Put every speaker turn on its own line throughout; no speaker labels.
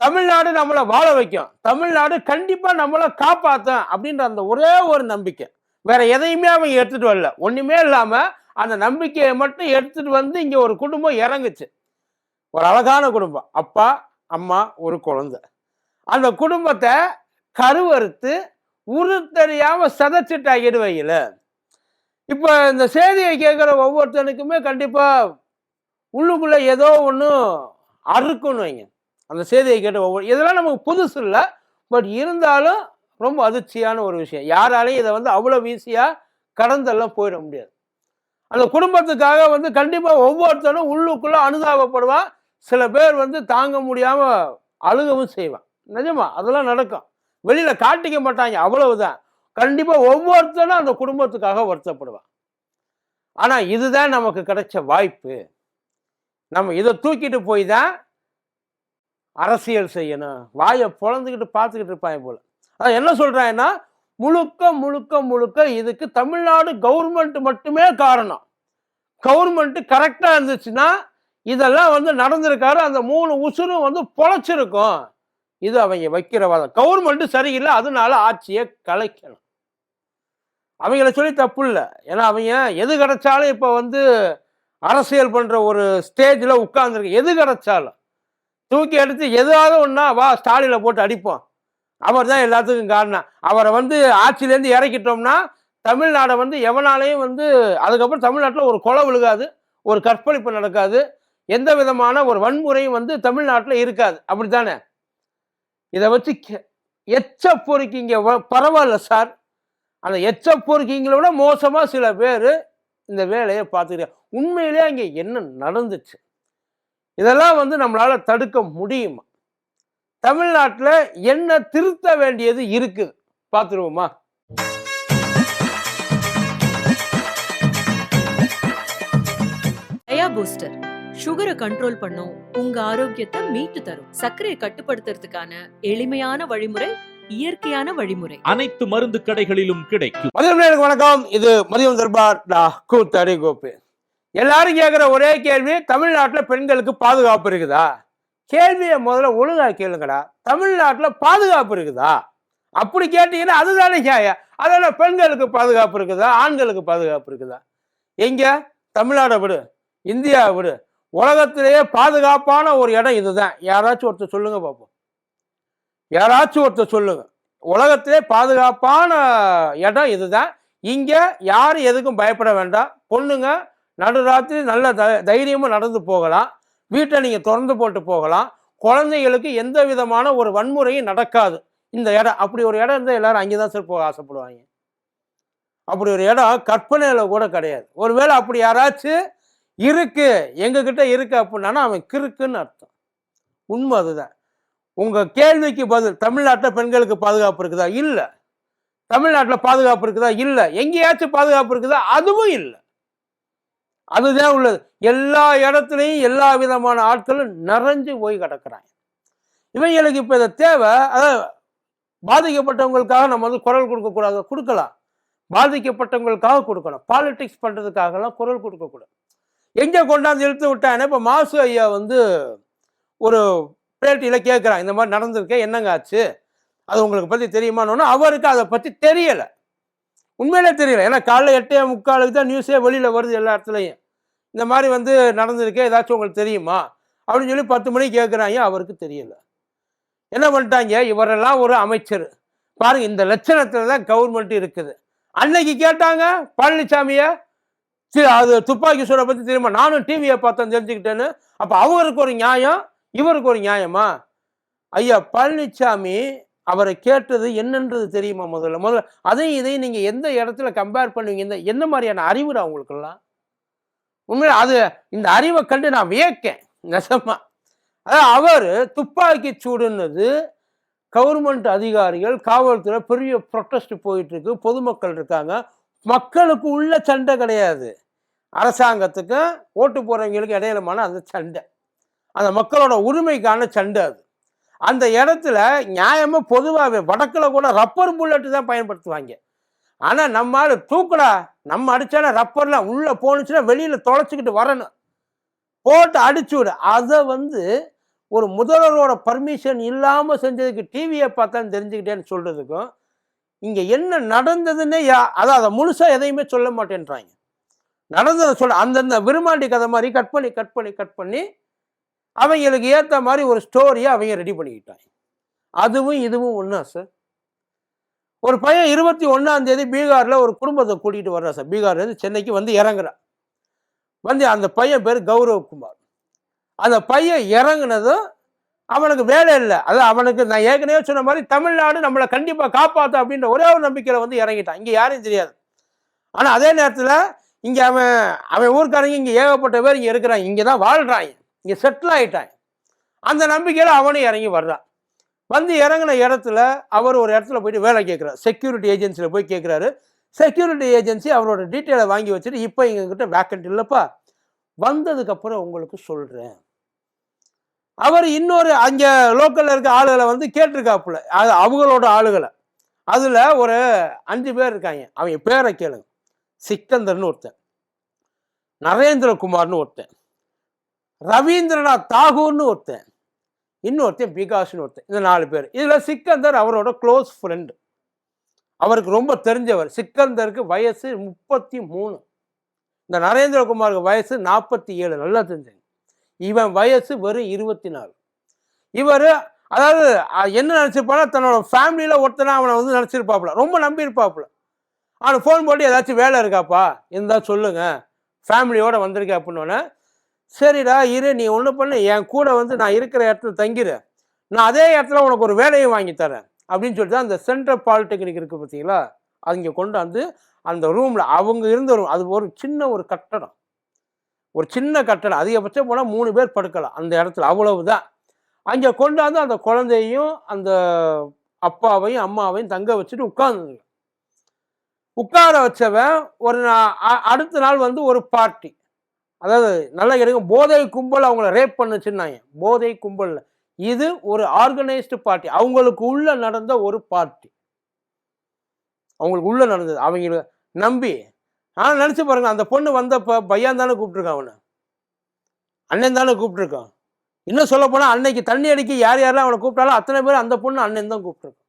தமிழ்நாடு நம்மளை வாழ வைக்கும். தமிழ்நாடு கண்டிப்பா நம்மளை காப்பாற்றும் அப்படின்ற அந்த ஒரே ஒரு நம்பிக்கை. வேற எதையுமே அவங்க எடுத்துட்டு வரல. ஒண்ணுமே இல்லாம அந்த நம்பிக்கையை மட்டும் எடுத்துட்டு வந்து இங்க ஒரு குடும்பம் இறங்குச்சு. ஒரு அழகான குடும்பம். அப்பா அம்மா ஒரு குழந்தை. அந்த குடும்பத்தை கருவறுத்து உரு தெரியாம சதைச்சிட்டா இடுவையில். இப்போ இந்த செய்தியை கேட்குற ஒவ்வொருத்தனுக்குமே கண்டிப்பாக உள்ளுக்குள்ளே ஏதோ ஒன்று அறுக்குன்னு வைங்க அந்த செய்தியை கேட்டு ஒவ்வொரு இதெல்லாம் நமக்கு புதுசு இல்லை பட் இருந்தாலும் ரொம்ப அதிர்ச்சியான ஒரு விஷயம். யாராலையும் இதை வந்து அவ்வளோ ஈஸியாக கடந்தெல்லாம் போயிட முடியாது. அந்த குடும்பத்துக்காக வந்து கண்டிப்பாக ஒவ்வொருத்தரும் உள்ளுக்குள்ளே அனுதாபப்படுவான் சில பேர் வந்து தாங்க முடியாமல் அழுகவும் செய்வான். நிஜமா அதெல்லாம் நடக்கும். வெளியில் காட்டிக்க மாட்டாங்க அவ்வளவுதான். கண்டிப்பாக ஒவ்வொருத்தரும் அந்த குடும்பத்துக்காக வருத்தப்படுவான். ஆனால் இதுதான் நமக்கு கிடைச்ச வாய்ப்பு. நம்ம இதை தூக்கிட்டு போய் தான் அரசியல் செய்யணும். வாயை பொழந்துக்கிட்டு பார்த்துக்கிட்டு இருப்பாங்க போல. அதான் என்ன சொல்கிறாங்கன்னா முழுக்க முழுக்க முழுக்க இதுக்கு தமிழ்நாடு கவர்மெண்ட் மட்டுமே காரணம். கவர்மெண்ட்டு கரெக்டாக இருந்துச்சுன்னா இதெல்லாம் வந்து நடந்திருக்காரு. அந்த மூணு உசுரும் வந்து பொழைச்சிருக்கும். இது அவங்க வைக்கிற வாதம். கவர்மெண்ட் சரியில்லை அதனால ஆட்சியை கலைக்கணும். அவங்கள சொல்லி தப்பு இல்லை. ஏன்னா அவங்க எது கிடைச்சாலும் இப்போ வந்து அரசியல் பண்ணுற ஒரு ஸ்டேஜில் உட்காந்துருக்கு எது கிடைச்சாலும். தூக்கி எடுத்து எதாவது ஒன்றா வா ஸ்டாலினில் போட்டு அடிப்போம். அவர் தான் எல்லாத்துக்கும் காரணம். அவரை வந்து ஆட்சியிலேருந்து இறக்கிட்டோம்னா தமிழ்நாடை வந்து எவனாலையும் வந்து அதுக்கப்புறம் தமிழ்நாட்டில் ஒரு கொலை விழுகாது ஒரு கற்பழிப்பு நடக்காது எந்த விதமான ஒரு வன்முறையும் வந்து தமிழ்நாட்டில் இருக்காது. அப்படித்தானே? இதை வச்சு எச்ச பொறுக்கிங்க பரவாயில்ல சார். அந்த எச்ச பொறுக்கிங்களை விட மோசமாக சில பேர் இந்த வேலையை பார்த்துக்கிறேன் உண்மையிலே அங்கே என்ன நடந்துச்சு? இதெல்லாம் வந்து நம்மளால தடுக்க முடியுமா. தமிழ்நாட்டில் என்ன திருத்த வேண்டியது இருக்குது பார்த்துருவோமா
டயா பூஸ்டர் சுகரை கண்ட்ரோல் பண்ணும் உங்க ஆரோக்கியத்தை மீட்டு தரும். சர்க்கரையை கட்டுப்படுத்துறதுக்கான எளிமையான வழிமுறை இயற்கையான வழிமுறை.
அனைத்து மருந்து கடைகளிலும் கிடைக்கும்.
மதியம் வணக்கம். இது மதியம் தர்பார் கூத்தடி கோப்பு எல்லாரும் கேட்குற ஒரே கேள்வி தமிழ்நாட்டில் பெண்களுக்கு பாதுகாப்பு இருக்குதா? கேள்வியை முதல்ல ஒழுங்காக கேளுங்கடா. தமிழ்நாட்டில் பாதுகாப்பு இருக்குதா? அப்படி கேட்டீங்கன்னா அதுதானே நியாயம். அதெல்லாம் பெண்களுக்கு பாதுகாப்பு இருக்குதா? ஆண்களுக்கு பாதுகாப்பு இருக்குதா? எங்கே? தமிழ்நாடை விடு. இந்தியா விடு. உலகத்திலேயே பாதுகாப்பான ஒரு இடம் இதுதான். யாராச்சும் ஒருத்தர் சொல்லுங்க பார்ப்போம் யாராச்சும் ஒருத்தர் சொல்லுங்க. உலகத்திலே பாதுகாப்பான இடம் இதுதான். இங்கே யாரும் எதுக்கும் பயப்பட வேண்டாம். பொண்ணுங்க நடுராத்திரி நல்ல த தைரியமாக நடந்து போகலாம். வீட்டை நீங்கள் திறந்து போட்டு போகலாம். குழந்தைகளுக்கு எந்த விதமான ஒரு வன்முறையும் நடக்காது. இந்த இடம் அப்படி ஒரு இடம் இருந்தால் எல்லோரும் அங்கே தான் சார் போக ஆசைப்படுவாங்க. அப்படி ஒரு இடம் கற்பனையில கூட கிடையாது. ஒருவேளை அப்படி யாராச்சும் இருக்குது எங்ககிட்ட இருக்கு அப்படின்னா அவன் கிறுக்குன்னு அர்த்தம். உண்மை அதுதான். உங்கள் கேள்விக்கு பதில் தமிழ்நாட்டில் பெண்களுக்கு பாதுகாப்பு இருக்குதா? இல்லை. தமிழ்நாட்டில் பாதுகாப்பு இருக்குதா? இல்லை. எங்கேயாச்சும் பாதுகாப்பு இருக்குதா? அதுவும் இல்லை. அதுதான் உள்ளது. எல்லா இடத்துலையும் எல்லா விதமான ஆட்களும் நிறைஞ்சு போய் கிடக்கிறாங்க. இவங்களுக்கு இப்போ இதை தேவை. அதாவது பாதிக்கப்பட்டவங்களுக்காக நம்ம வந்து குரல் கொடுக்கக்கூடாது கொடுக்கலாம். பாதிக்கப்பட்டவங்களுக்காக கொடுக்கணும். பாலிடிக்ஸ் பண்ணுறதுக்காகலாம் குரல் கொடுக்கக்கூடாது எங்கே கொண்டாந்து இழுத்து விட்டாங்கன்னா இப்போ மாசு ஐயா வந்து ஒரு பேட்டியில் கேட்குறான் இந்த மாதிரி நடந்திருக்கேன் என்னங்க ஆச்சு? அது உங்களுக்கு பற்றி தெரியுமான்னு அவருக்கு அதை பற்றி தெரியலை. உண்மையிலே தெரியல. ஏன்னா காலைல எட்டே முக்காலுக்கு தான் நியூஸே வெளியில் வருது எல்லா இடத்துலையும். இந்த மாதிரி வந்து நடந்திருக்கே ஏதாச்சும் உங்களுக்கு தெரியுமா? அப்படின்னு சொல்லி பத்து மணிக்கு கேட்குறாங்க அவருக்கு தெரியல. என்ன பண்ணிட்டாங்க? இவரெல்லாம் ஒரு அமைச்சர். பாருங்க இந்த லட்சணத்தில் தான் கவர்மெண்ட் இருக்குது. அன்னைக்கு கேட்டாங்க பழனிசாமியை சரி அது துப்பாக்கி சூட பற்றி தெரியுமா? நானும் டிவியை பார்த்தேன் தெரிஞ்சுக்கிட்டேன்னு. அப்போ அவருக்கு ஒரு நியாயம் இவருக்கு ஒரு நியாயமா? ஐயா பழனிசாமி அவரை கேட்டது என்னன்றது தெரியுமா முதல்ல? முதல்ல அதையும் இதையும் நீங்கள் எந்த இடத்துல கம்பேர் பண்ணுவீங்க? எந்த என்ன மாதிரியான அறிவுடா அவங்களுக்கெல்லாம் உண்மையில அது இந்த அறிவை கண்டு நான் வியக்கேன். நெசமா அதாவது அவர் துப்பாக்கி சூடுன்னது கவர்மெண்ட் அதிகாரிகள் காவல்துறை பெரிய ப்ரொட்டஸ்ட் போயிட்டு இருக்கு பொதுமக்கள் இருக்காங்க. மக்களுக்கு உள்ள சண்டை கிடையாது. அரசாங்கத்துக்கும் ஓட்டு போகிறவங்களுக்கு இடையிலமான அந்த சண்டை. அந்த மக்களோட உரிமைக்கான சண்டை அது. அந்த இடத்துல நியாயமாக பொதுவாகவே வடக்கில் கூட ரப்பர் புல்லட்டு தான் பயன்படுத்துவாங்க. ஆனால் நம்மால் தூக்கடா தூக்குடா நம்ம அடிச்சானா ரப்பர்லாம் உள்ள போணுச்சுன்னா வெளியில தொலைச்சிக்கிட்டு வரணும். போட்டு அடிச்சு விடு. அதை வந்து ஒரு முதல்வரோட பர்மிஷன் இல்லாம செஞ்சதுக்கு டிவியை பார்த்தான்னு தெரிஞ்சுக்கிட்டேன்னு சொல்றதுக்கும் இங்க என்ன நடந்ததுன்னே யா அதான் அதை முழுசா எதையுமே சொல்ல மாட்டேன்றாங்க. நடந்ததை சொல்ல அந்தந்த விருமாண்டி கதை மாதிரி கட் பண்ணி கட் பண்ணி கட் பண்ணி அவங்களுக்கு ஏற்ற மாதிரி ஒரு ஸ்டோரியை அவங்க ரெடி பண்ணிக்கிட்டாங்க. அதுவும் இதுவும் ஒன்றா சார் ஒரு பையன் இருபத்தி ஒன்றாம் தேதி பீகாரில் ஒரு குடும்பத்தை கூட்டிகிட்டு வர்றான் சார். பீகார்லேருந்து சென்னைக்கு வந்து இறங்குறான். வந்து அந்த பையன் பேர் கௌரவ்குமார். அந்த பையன் இறங்குனதும் அவனுக்கு வேலை இல்லை. அதான் அவனுக்கு நான் ஏற்கனவே சொன்ன மாதிரி தமிழ்நாடு நம்மளை கண்டிப்பாக காப்பாற்றும் அப்படின்ற ஒரே ஒரு நம்பிக்கையில் வந்து இறங்கிட்டான். இங்கே யாரையும் தெரியாது. ஆனால் அதே நேரத்தில் இங்கே அவன் அவன் ஊருக்காரங்க இங்கே ஏகப்பட்ட பேர் இங்கே இருக்கிறான் இங்கே தான் வாழ்கிறான் இங்கே செட்டில் ஆகிட்டான் அந்த நம்பிக்கையில் அவனும் இறங்கி வர்றான். வந்து இறங்கின இடத்துல அவர் ஒரு இடத்துல போயிட்டு வேலை கேட்குறாரு செக்யூரிட்டி ஏஜென்சியில் போய் கேட்குறாரு செக்யூரிட்டி ஏஜென்சி அவரோட டீட்டெயிலை வாங்கி வச்சுட்டு இப்போ எங்ககிட்ட வேக்கண்ட் இல்லைப்பா. வந்ததுக்கப்புறம் உங்களுக்கு சொல்கிறேன் அவர் இன்னொரு அங்கே லோக்கலில் இருக்க ஆளுகளை வந்து கேட்டிருக்காப்புல. அது அவங்களோட ஆளுகளை. அதில் ஒரு அஞ்சு பேர் இருக்காங்க. அவங்க பேரை கேளுங்க. சிக்கந்தர்னு ஒருத்தன். நரேந்திரகுமார்னு ஒருத்தன். ரவீந்திரநாத் தாகூர்னு ஒருத்தன். இன்னொருத்தன் பிகாஷ்னு ஒருத்தன் இந்த நாலு பேர். இதில் சிக்கந்தர் அவரோட க்ளோஸ் ஃப்ரெண்டு அவருக்கு ரொம்ப தெரிஞ்சவர். சிக்கந்தருக்கு வயசு முப்பத்தி மூணு இந்த நரேந்திரகுமாருக்கு வயசு நாற்பத்தி ஏழு நல்லா தெரிஞ்சது இவன் வயசு வெறும் இருபத்தி நாலு இவர் அதாவது என்ன நினச்சிருப்பானா தன்னோட ஃபேமிலியில் ஒருத்தனா அவனை வந்து நினச்சிருப்பாப்புல. ரொம்ப நம்பியிருப்பாப்புல. அவனை ஃபோன் போட்டு ஏதாச்சும் வேலை இருக்காப்பா? இருந்தால் சொல்லுங்கள் ஃபேமிலியோடு வந்திருக்கேன் அப்படின்னோடனே சரிடா இரு நீ ஒன்று பண்ணு என் கூட வந்து நான் இருக்கிற இடத்துல தங்கிரு. நான் அதே இடத்துல உனக்கு ஒரு வேலையை வாங்கி தரேன். அப்படின்னு சொல்லிட்டு அந்த சென்ட்ரல் பாலிடெக்னிக் இருக்குது பார்த்தீங்களா? அங்கே கொண்டு வந்து அந்த ரூமில் அவங்க இருந்த ரூம் அது ஒரு சின்ன ஒரு கட்டடம். ஒரு சின்ன கட்டடம். அதிகபட்சம் போனால் மூணு பேர் படுக்கலாம் அந்த இடத்துல அவ்வளவு தான் அங்கே கொண்டாந்து அந்த குழந்தையும் அந்த அப்பாவையும் அம்மாவையும் தங்க வச்சுட்டு உட்கார்ந்து உட்கார வச்சவன் ஒரு நா- அ- அடுத்த நாள் வந்து ஒரு பார்ட்டி அதாவது நல்லா எடுங்க போதை கும்பல் அவங்கள ரேப் பண்ணுச்சுன்னாங்க. போதை கும்பலில். இது ஒரு ஆர்கனைஸ்டு பார்ட்டி அவங்களுக்கு உள்ள நடந்த ஒரு பார்ட்டி அவங்களுக்கு உள்ள நடந்தது. அவங்கள நம்பி. ஆனா நினச்சி பாருங்க அந்த பொண்ணு வந்தப்போ பையன் தானே கூப்பிட்ருக்கான் அவனை. அண்ணன் தானே கூப்பிட்ருக்கான் இன்னும் சொல்ல போனால் அன்னைக்கு தண்ணி அடிக்க யார் யாரெல்லாம் அவனை கூப்பிட்டாலும் அத்தனை பேர் அந்த பொண்ணு அண்ணன் தான் கூப்பிட்ருக்கான்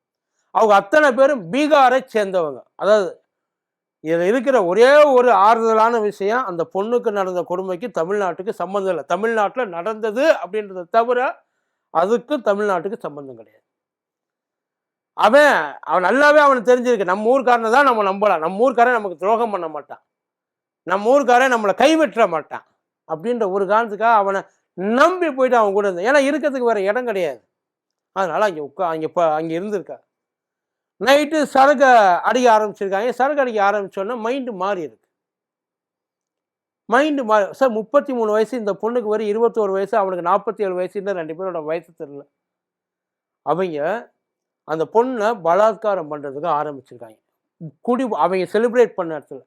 அவங்க அத்தனை பேரும் பீகாரை சேர்ந்தவங்க. அதாவது இதில் இருக்கிற ஒரே ஒரு ஆறுதலான விஷயம் அந்த பொண்ணுக்கு நடந்த கொடுமைக்கு தமிழ்நாட்டுக்கு சம்மந்தம் இல்லை. தமிழ்நாட்டில் நடந்தது அப்படின்றத தவிர அதுக்கும் தமிழ்நாட்டுக்கு சம்பந்தம் கிடையாது. அவன் அவன் நல்லாவே அவனுக்கு தெரிஞ்சிருக்கு. நம்ம ஊர்க்காரனை தான் நம்ம நம்பலாம். நம்ம ஊர்க்காரன் நமக்கு துரோகம் பண்ண மாட்டான். நம்ம ஊர்க்காரன் நம்மளை கைவிட்டுற மாட்டான். அப்படின்ற ஒரு காரணத்துக்காக அவனை நம்பி போயிட்டு அவன் கூட இருந்தான். ஏன்னா இருக்கிறதுக்கு வேற இடம் கிடையாது. அதனால அங்கே உட்கா அங்கே இப்போ அங்கே இருந்திருக்கா நைட்டு சரக்கு அடிக்க ஆரம்பிச்சிருக்காங்க. சரக்கு அடிக்க ஆரம்பிச்சோன்னா மைண்டு மாறி இருக்கு. மைண்டு மாறி சார் முப்பத்தி மூணு வயசு இந்த பொண்ணுக்கு வரை இருபத்தோரு வயசு அவனுக்கு நாற்பத்தி ஏழு வயசு இன்னும் ரெண்டு பேரோட வயசு தெரியல. அவங்க அந்த பொண்ணை பலாத்காரம் பண்ணுறதுக்கு ஆரம்பிச்சிருக்காங்க. குடி அவங்க செலிப்ரேட் பண்ண இடத்துல.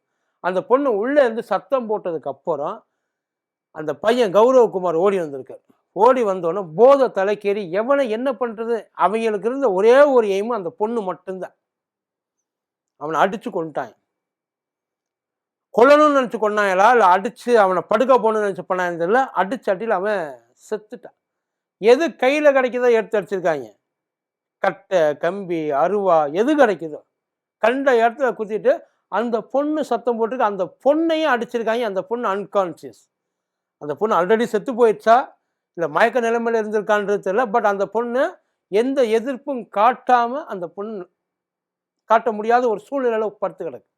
அந்த பொண்ணு உள்ளே இருந்து சத்தம் போட்டதுக்கு அப்புறம் அந்த பையன் கௌரவகுமார் ஓடி வந்திருக்கார். ஓடி வந்தோடனே போதை தலைக்கேறி எவனை என்ன பண்ணுறது அவங்களுக்கு இருந்த ஒரே ஒரு எய்மும் அந்த பொண்ணு மட்டும்தான். அவனை அடித்து கொண்டுட்டான் கொல்லணும்னு நினச்சி கொண்டாங்களா இல்லை அடித்து அவனை படுக்க போகணும்னு நினச்சி பண்ணான்னு தெரியல. அடிச்சு அடியில் அவன் செத்துட்டான். எது கையில் கிடைக்குதோ எடுத்து அடிச்சிருக்காங்க. கட்டை கம்பி அருவா எது கிடைக்குதோ. கண்ட இடத்துல குத்திட்டு அந்த பொண்ணு சத்தம் போட்டுருக்கு அந்த பொண்ணையும் அடிச்சிருக்காங்க. அந்த பொண்ணு அன்கான்சியஸ் அந்த பொண்ணு ஆல்ரெடி செத்து போயிடுச்சா? இல்லை மயக்க நிலைமையில இருந்திருக்கான்றது தெரியல. பட் அந்த பொண்ணு எந்த எதிர்ப்பும் காட்டாமல் அந்த பொண்ணு காட்ட முடியாத ஒரு சூழ்நிலையில் படுத்து கிடக்கு.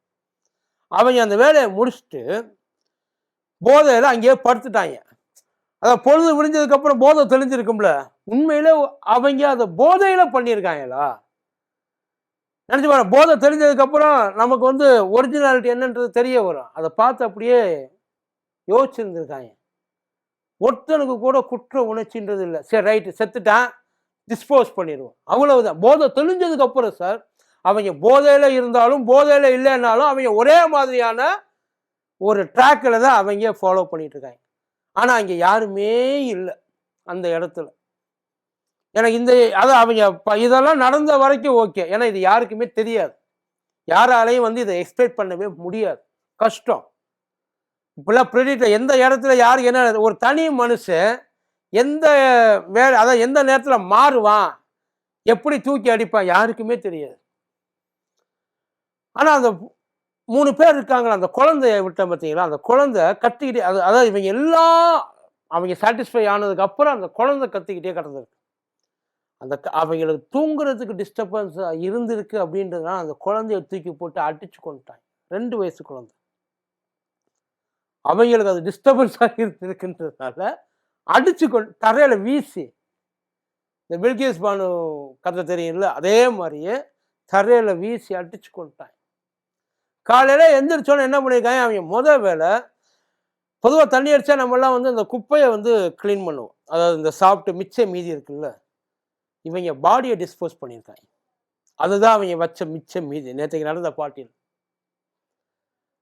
அவங்க அந்த வேலையை முடிச்சுட்டு போதையில் அங்கேயே படுத்துட்டாங்க. அதான் பொழுது விடிஞ்சதுக்கப்புறம் போதை தெளிஞ்சிருக்கும்ல. உண்மையில அவங்க அதை போதையில பண்ணியிருக்காங்களா? நினச்சி பாருங்க போதை தெரிஞ்சதுக்கப்புறம் நமக்கு வந்து ஒரிஜினாலிட்டி என்னன்றது தெரிய வரும். அதை பார்த்து அப்படியே யோசிச்சிருந்துருக்காங்க. ஒருத்தனுக்கு கூட குற்ற உணர்ச்சின்றது இல்லை சரி ரைட்டு செத்துட்டான் டிஸ்போஸ் பண்ணிடுவோம். அவ்வளவுதான். போதை தெளிஞ்சதுக்கு அப்புறம் சார் அவங்க போதையில் இருந்தாலும் போதையில் இல்லைன்னாலும் அவங்க ஒரே மாதிரியான ஒரு ட்ராக்கில் தான் அவங்க ஃபாலோ பண்ணிகிட்ருக்காங்க இருக்காங்க. ஆனால் அங்கே யாருமே இல்லை அந்த இடத்துல. எனக்கு இந்த அது அவங்க ப- இதெல்லாம் நடந்த வரைக்கும் ஓகே ஏன்னா இது யாருக்குமே தெரியாது. யாராலையும் வந்து இதை எக்ஸ்பெக்ட் பண்ணவே முடியாது. கஷ்டம். இப்பெல்லாம் ப்ரெடிட்டர் எந்த இடத்துல யாருக்கு என்ன ஒரு தனி மனுஷன் எந்த வேலை அதான் எந்த நேரத்தில் மாறுவான்? எப்படி தூக்கி அடிப்பான்? யாருக்குமே தெரியாது. ஆனால் அந்த மூணு பேர் இருக்காங்களா? அந்த குழந்தைய விட்டேன் பார்த்தீங்களா? அந்த குழந்தை கத்திக்கிட்டே அது அதாவது இவங்க எல்லாம் அவங்க சாட்டிஸ்ஃபை ஆனதுக்கு அப்புறம் அந்த குழந்தை கத்திக்கிட்டே கிடந்திருக்கு. அந்த க- அவங்களுக்கு தூங்குறதுக்கு டிஸ்டர்பன்ஸ் இருந்திருக்கு அப்படின்றதுனால அந்த குழந்தைய தூக்கி போட்டு அடிச்சு கொண்டுட்டாங்க ரெண்டு வயசு குழந்தை. அவங்களுக்கு அது டிஸ்டர்பன்ஸாக இருக்கின்றதுனால அடிச்சு கொண்டு தரையில் வீசி. இந்த பில்கேஸ் பானு கதை தெரியும்ல? அதே மாதிரியே தரையில் வீசி அடிச்சு கொண்டான் காலையில் எந்திரிச்சோன்னு என்ன பண்ணியிருக்காங்க அவங்க முத வேலை பொதுவாக தண்ணி அடித்தா நம்மலாம் வந்து அந்த குப்பையை வந்து க்ளீன் பண்ணுவோம். அதாவது இந்த சாப்பிட்டு மிச்ச மீதி இருக்குல்ல? இவங்க பாடியை டிஸ்போஸ் பண்ணியிருக்காங்க. அதுதான் அவங்க வச்ச மிச்ச மீதி. நேற்றுக்கு நடந்த பாட்டியில்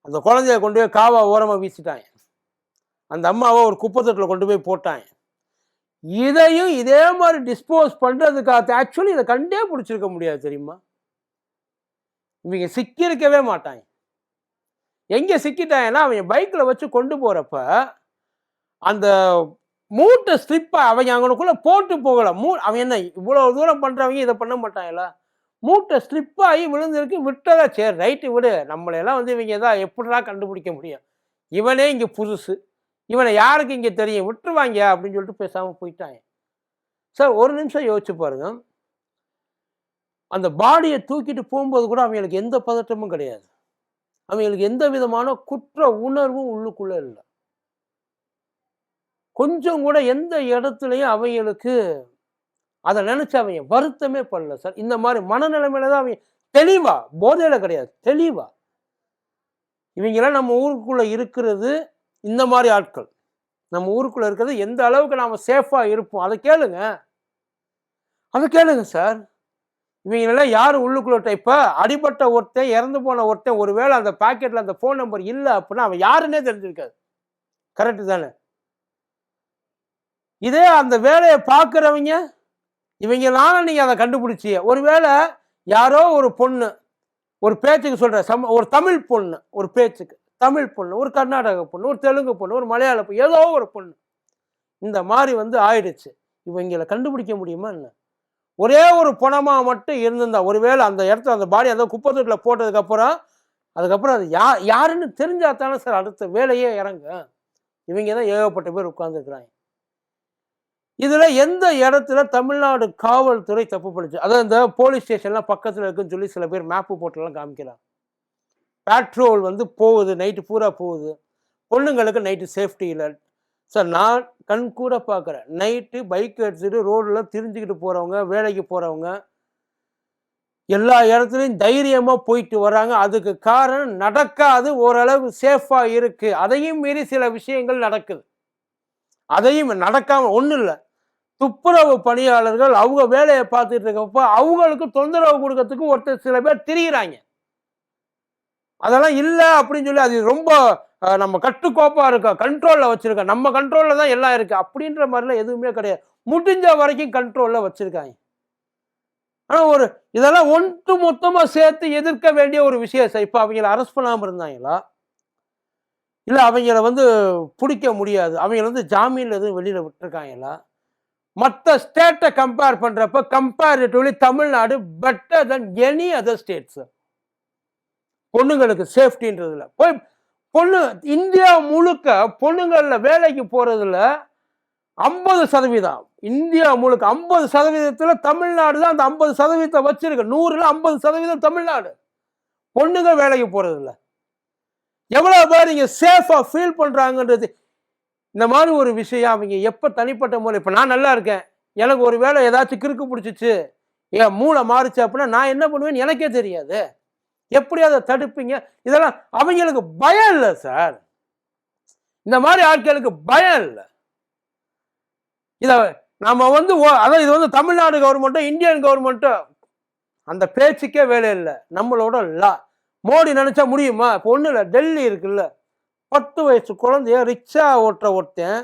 அந்த குழந்தைய கொண்டு போய் காவா ஓரமாக வீசிட்டாங்க. அந்த அம்மாவை ஒரு குப்பை தொட்டில் கொண்டு போய் போட்டாங்க. இதையும் இதே மாதிரி டிஸ்போஸ் பண்ணுறதுக்காக ஆக்சுவலி இதை கண்டே பிடிச்சிருக்க முடியாது தெரியுமா? இவங்க சிக்கியிருக்கவே மாட்டாங்க. எங்கே சிக்கிட்டாங்கன்னா அவங்க பைக்கில் வச்சு கொண்டு போகிறப்ப அந்த மூட்டை ஸ்லிப்பை அவங்க அவங்களுக்குள்ளே போட்டு போகலை. மூ அவன் என்ன இவ்வளோ தூரம் பண்ணுறவங்க இதை பண்ண மாட்டாங்களா? மூட்டை ஸ்லிப் ஆகி விழுந்திருக்கு விட்டதா சரி ரைட்டு விடு. நம்மளையெல்லாம் வந்து இவங்க தான் எப்படிடா கண்டுபிடிக்க முடியும்? இவனே இங்கே புதுசு. இவனை யாருக்கு இங்கே தெரியும்? விட்டுருவாங்க அப்படின்னு சொல்லிட்டு பேசாமல் போயிட்டாங்க. சார் ஒரு நிமிஷம் யோசிச்சு பாருங்க. அந்த பாடியை தூக்கிட்டு போகும்போது கூட அவங்களுக்கு எந்த பதட்டமும் கிடையாது. அவங்களுக்கு எந்த விதமான குற்ற உணர்வும் உள்ளுக்குள்ளே இல்லை. கொஞ்சம் கூட எந்த இடத்துலையும் அவங்களுக்கு அதை நினச்சி அவன் வருத்தமே பண்ணல சார். இந்த மாதிரி மனநிலைமையில தான் அவன் தெளிவா போதையில கிடையாது தெளிவா. இவங்கெல்லாம் நம்ம ஊருக்குள்ள இருக்கிறது இந்த மாதிரி ஆட்கள். நம்ம ஊருக்குள்ள இருக்கிறது எந்த அளவுக்கு நாம சேஃபா இருப்போம்? அதை கேளுங்க. அதை கேளுங்க சார். இவங்களெல்லாம் யார் உள்ளுக்குள்ள இப்போ அடிபட்ட ஒருத்தன் இறந்து போன ஒருத்தன் ஒருவேளை அந்த பாக்கெட்ல அந்த ஃபோன் நம்பர் இல்லை அப்படின்னா அவன் யாருன்னே தெரிஞ்சிருக்காது. கரெக்டு தானே? இதே அந்த வேலையை பார்க்குறவங்க இவங்களால நீங்கள் அதை கண்டுபிடிச்சி ஒருவேளை யாரோ ஒரு பொண்ணு ஒரு பேச்சுக்கு சொல்கிற சம் ஒரு தமிழ் பொண்ணு ஒரு பேச்சுக்கு தமிழ் பொண்ணு ஒரு கர்நாடக பொண்ணு ஒரு தெலுங்கு பொண்ணு ஒரு மலையாள பொண்ணு ஏதோ ஒரு பொண்ணு இந்த மாதிரி வந்து ஆயிடுச்சு. இவங்களை கண்டுபிடிக்க முடியுமா என்ன? ஒரே ஒரு பணமாக மட்டும் இருந்திருந்தா ஒருவேளை அந்த இடத்துல அந்த பாடி அந்த குப்பை தொட்டில் போட்டதுக்கப்புறம் அதுக்கப்புறம் அது யா யாருன்னு தெரிஞ்சா தானே சார் அடுத்த வேலையே இறங்க இவங்க தான் ஏகப்பட்ட பேர் உட்காந்துருக்குறாங்க இதில் எந்த இடத்துல தமிழ்நாடு காவல்துறை தப்பு பண்ணுச்சு? அதாவது இந்த போலீஸ் ஸ்டேஷன்லாம் பக்கத்தில் இருக்குன்னு சொல்லி சில பேர் மேப்பு போட்டுலாம் காமிக்கிறாங்க. பேட்ரோல் வந்து போகுது நைட்டு பூரா போகுது. பொண்ணுங்களுக்கு நைட்டு சேஃப்டி இல்லை. சார் நான் கண் கூட பார்க்குறேன். நைட்டு பைக் எடுத்துட்டு ரோடில் திரிஞ்சுக்கிட்டு போகிறவங்க வேலைக்கு போகிறவங்க எல்லா இடத்துலையும் தைரியமாக போயிட்டு வராங்க. அதுக்கு காரணம் நடக்காது ஓரளவு சேஃபாக இருக்குது அதையும் மீறி சில விஷயங்கள் நடக்குது. அதையும் நடக்காமல் ஒன்றும் இல்லை. துப்புரவு பணியாளர்கள் அவங்க வேலையை பார்த்துட்டு இருக்கப்போ அவங்களுக்கு தொந்தரவு கொடுக்கறதுக்கு ஒருத்தர் சில பேர் திரிகிறாங்க அதெல்லாம் இல்லை அப்படின்னு சொல்லி அது ரொம்ப நம்ம கட்டுக்கோப்பாக இருக்கோம் கண்ட்ரோலில் வச்சுருக்கோம் நம்ம கண்ட்ரோலில் தான் எல்லாம் இருக்குது அப்படின்ற மாதிரிலாம் எதுவுமே கிடையாது. முடிஞ்ச வரைக்கும் கண்ட்ரோலில் வச்சுருக்காங்க. ஆனால் ஒரு இதெல்லாம் ஒன்று மொத்தமாக சேர்த்து எதிர்க்க வேண்டிய ஒரு விஷயம் இப்போ அவங்கள அரெஸ்ட் பண்ணாமல் இருந்தாங்களா? இல்லை அவங்கள வந்து பிடிக்க முடியாது. அவங்கள வந்து ஜாமீனில் எதுவும் வெளியில் விட்டுருக்காங்களா? மற்ற ஸ்டேட்டை கம்பேர் பண்ணுறப்ப comparatively Tamil Nadu better then any other states பொண்ணுங்களுக்கு சேஃப்டின்றதுல போய் பொண்ணு இந்தியா முழுக்க பொண்ணுங்களில் வேலைக்கு போகிறதுல ஐம்பது சதவீதம். இந்தியா முழுக்க ஐம்பது சதவீதத்தில் தமிழ்நாடு தான் அந்த ஐம்பது சதவீதத்தை வச்சிருக்கு. நூறில் ஐம்பது சதவீதம் தமிழ்நாடு. பொண்ணுங்க வேலைக்கு போகிறதில்ல எவ்வளோ பேர் இங்கே சேஃபாக ஃபீல் பண்ணுறாங்கன்றது இந்த மாதிரி ஒரு விஷயம் அவங்க எப்போ தனிப்பட்ட முறை இப்போ நான் நல்லா இருக்கேன். எனக்கு ஒரு வேளை ஏதாச்சும் கிறுக்கு பிடிச்சிச்சு. என் மூளை மாறுச்சு அப்படின்னா நான் என்ன பண்ணுவேன்னு எனக்கே தெரியாது. எப்படி அதை தடுப்பீங்க? இதெல்லாம் அவங்களுக்கு பயம் இல்லை சார் இந்த மாதிரி ஆட்களுக்கு பயம் இல்லை. இதை நம்ம வந்து ஓ- அதான் இது வந்து தமிழ்நாடு கவர்மெண்ட்டும் இந்தியன் கவர்மெண்ட்டோ அந்த பேச்சுக்கே வேலை இல்லை. நம்மளோட லா மோடி நினைச்சா முடியுமா? இப்போ ஒன்றும் இல்லை டெல்லி இருக்குல்ல. பத்து வயசு குழந்தைய ரிக்ஷா ஓட்டுற ஒருத்தன்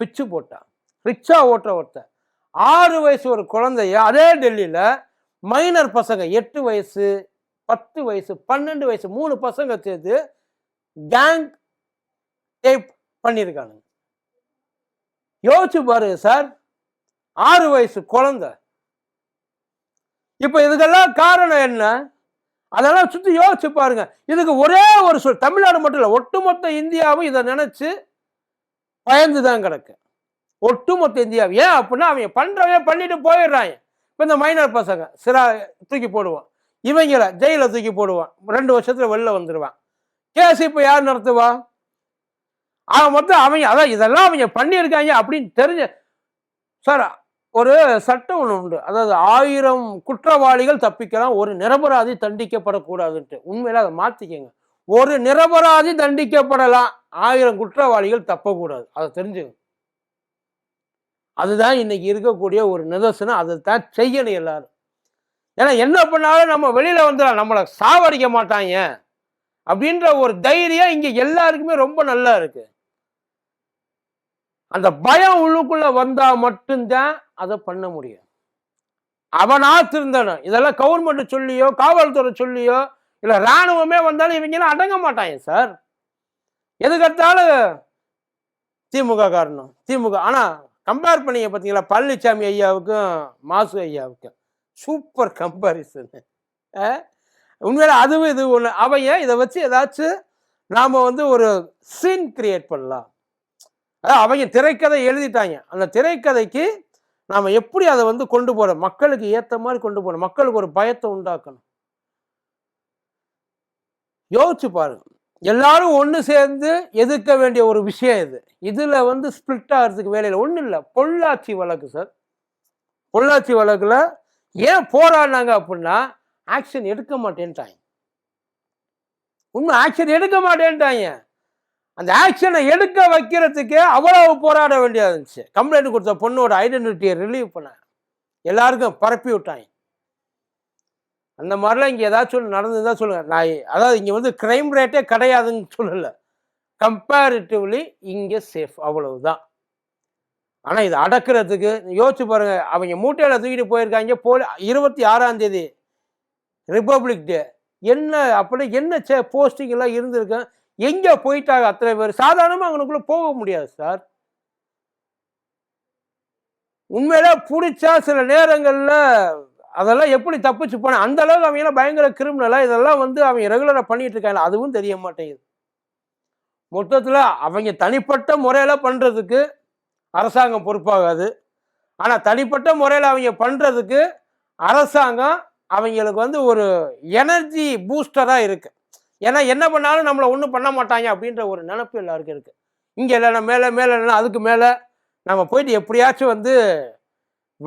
பிச்சு போட்டான். ரிக்ஷா ஓட்டுற ஒருத்தன். ஆறு வயசு ஒரு குழந்தைய அதே டெல்லியில் மைனர் பசங்க எட்டு வயசு பத்து வயசு பன்னெண்டு வயசு மூணு பசங்க சேர்த்து கேங் டேப் பண்ணியிருக்கானுங்க யோசிச்சு பாருங்க சார் ஆறு வயசு குழந்தை. இப்போ இதுக்கெல்லாம் காரணம் என்ன? அதெல்லாம் சுற்றி யோசிச்சு பாருங்க. இதுக்கு ஒரே ஒரு சொல் தமிழ்நாடு மட்டும் இல்லை ஒட்டுமொத்த இந்தியாவும் இதை நினச்சி பயந்து தான் கிடக்கு. ஒட்டுமொத்த இந்தியாவும். ஏன் அப்படின்னா அவங்க பண்ணுறவன் பண்ணிட்டு போயிடுறாங்க. இப்போ இந்த மைனர் பசங்க சிரா தூக்கி போடுவான். இவங்கள ஜெயிலில் தூக்கி போடுவான். ரெண்டு வருஷத்தில் வெளில வந்துடுவான் கேஸ் இப்போ யார் நடத்துவா? அவன் மொத்தம் அவங்க அதான் இதெல்லாம் அவங்க பண்ணியிருக்காங்க அப்படின்னு தெரிஞ்ச சார் ஒரு சட்டம் ஒன்று உண்டு. அதாவது ஆயிரம் குற்றவாளிகள் தப்பிக்கலாம் ஒரு நிரபராதி தண்டிக்கப்படக்கூடாதுன்ட்டு. உண்மையில அதை மாற்றிக்கங்க ஒரு நிரபராதி தண்டிக்கப்படலாம் ஆயிரம் குற்றவாளிகள் தப்பக்கூடாது. அதை தெரிஞ்சுங்க அதுதான் இன்னைக்கு இருக்கக்கூடிய ஒரு நிதர்சனம். அதை தான் செய்யணும் எல்லாரும். ஏன்னா என்ன பண்ணாலும் நம்ம வெளியில் வந்துடலாம். நம்மளை சாவடிக்க மாட்டாங்க. அப்படின்ற ஒரு தைரியம் இங்கே எல்லாருக்குமே ரொம்ப நல்லா இருக்குது அந்த பயம் உள்ளுக்குள்ள வந்தா மட்டும்தான் அதை பண்ண முடியும். அவனா திருந்தனும் இதெல்லாம் கவர்மெண்ட் சொல்லியோ காவல்துறை சொல்லியோ இல்ல ராணுவமே வந்தாலும் இவங்கெல்லாம் அடங்க மாட்டாங்க சார் எதுக்கெடுத்தாலும் திமுக காரணம். திமுக ஆனா கம்பேர் பண்ணீங்க பார்த்தீங்களா பழனிசாமி ஐயாவுக்கும் மாசு ஐயாவுக்கும். சூப்பர் கம்பாரிசன் உண்மையில அதுவும் இது ஒன்று அவன் இதை வச்சு ஏதாச்சும் நாம் வந்து ஒரு சீன் கிரியேட் பண்ணலாம்? அதாவது அவங்க திரைக்கதை எழுதிட்டாங்க. அந்த திரைக்கதைக்கு நாம் எப்படி அதை வந்து கொண்டு போகிறோம் மக்களுக்கு ஏற்ற மாதிரி கொண்டு போகணும் மக்களுக்கு ஒரு பயத்தை உண்டாக்கணும். யோசிச்சு பாருங்க. எல்லாரும் ஒன்று சேர்ந்து எதிர்க்க வேண்டிய ஒரு விஷயம் இது. இதில் வந்து ஸ்பிளிட் ஆகிறதுக்கு வேலையில் ஒன்றும் இல்லை. பொள்ளாச்சி வழக்கு சார் பொள்ளாச்சி வழக்கில் ஏன் போராடினாங்க அப்படின்னா ஆக்ஷன் எடுக்க மாட்டேன்ட்டாங்க. இன்னும் ஆக்ஷன் எடுக்க மாட்டேன்ட்டாங்க. அந்த ஆக்ஷனை எடுக்க வைக்கிறதுக்கே அவ்வளவு போராட வேண்டியது இருந்துச்சு. கம்ப்ளைண்ட் கொடுத்த பொண்ணோட ஐடென்டிட்டியை ரிலீவ் பண்ண. எல்லாருக்கும் பரப்பி விட்டாங்க. அந்த மாதிரிலாம் இங்கே ஏதாச்சும் சொல்லு நடந்ததுன்னா சொல்லுங்க. நான் அதாவது இங்கே வந்து க்ரைம் ரேட்டே கிடையாதுன்னு சொல்லலை. கம்பேரிட்டிவ்லி இங்கே சேஃப் அவ்வளவுதான். ஆனால் இது அடக்கிறதுக்கு யோசிச்சு பாருங்க. அவங்க மூட்டையில் தூக்கிட்டு போயிருக்காங்க. போலி இருபத்தி ஆறாம் தேதி ரிப்பப்ளிக் டே என்ன அப்படி என்ன சே போஸ்டிங் எல்லாம் எங்கே போயிட்டாங்க அத்தனை பேர்? சாதாரணமாக அவனுக்குள்ள போக முடியாது சார். உண்மையில பிடிச்சா சில நேரங்களில் அதெல்லாம் எப்படி தப்பிச்சு போன அந்த அளவுக்கு அவங்க எல்லாம் பயங்கர கிரிமினலா இதெல்லாம் வந்து அவங்க ரெகுலராக பண்ணிட்டு இருக்காங்க அதுவும் தெரிய மாட்டேங்குது. மொத்தத்தில் அவங்க தனிப்பட்ட முறையில் பண்ணுறதுக்கு அரசாங்கம் பொறுப்பாகாது. ஆனால் தனிப்பட்ட முறையில் அவங்க பண்ணுறதுக்கு அரசாங்கம் அவங்களுக்கு வந்து ஒரு எனர்ஜி பூஸ்டராக இருக்கு. ஏன்னா என்ன பண்ணாலும் நம்மளை ஒன்றும் பண்ண மாட்டாங்க அப்படின்ற ஒரு நினப்பு எல்லாருக்கும் இருக்குது இங்கே இல்லைன்னா மேலே மேலே இல்லைன்னா அதுக்கு மேலே நம்ம போயிட்டு எப்படியாச்சும் வந்து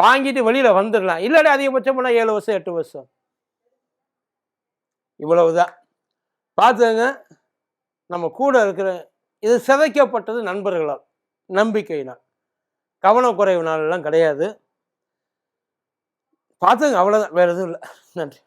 வாங்கிட்டு வெளியில் வந்துடலாம் இல்லாட்டி அதிகபட்சம் பண்ணால் ஏழு வருஷம் எட்டு வருஷம். இவ்வளவுதான். பார்த்துங்க நம்ம கூட இருக்கிற இது சிதைக்கப்பட்டது நண்பர்களால் நம்பிக்கையினால். கவனக்குறைவுனாலெல்லாம் கிடையாது. பார்த்துங்க அவ்வளோதான் வேறு எதுவும் இல்லை. நன்றி.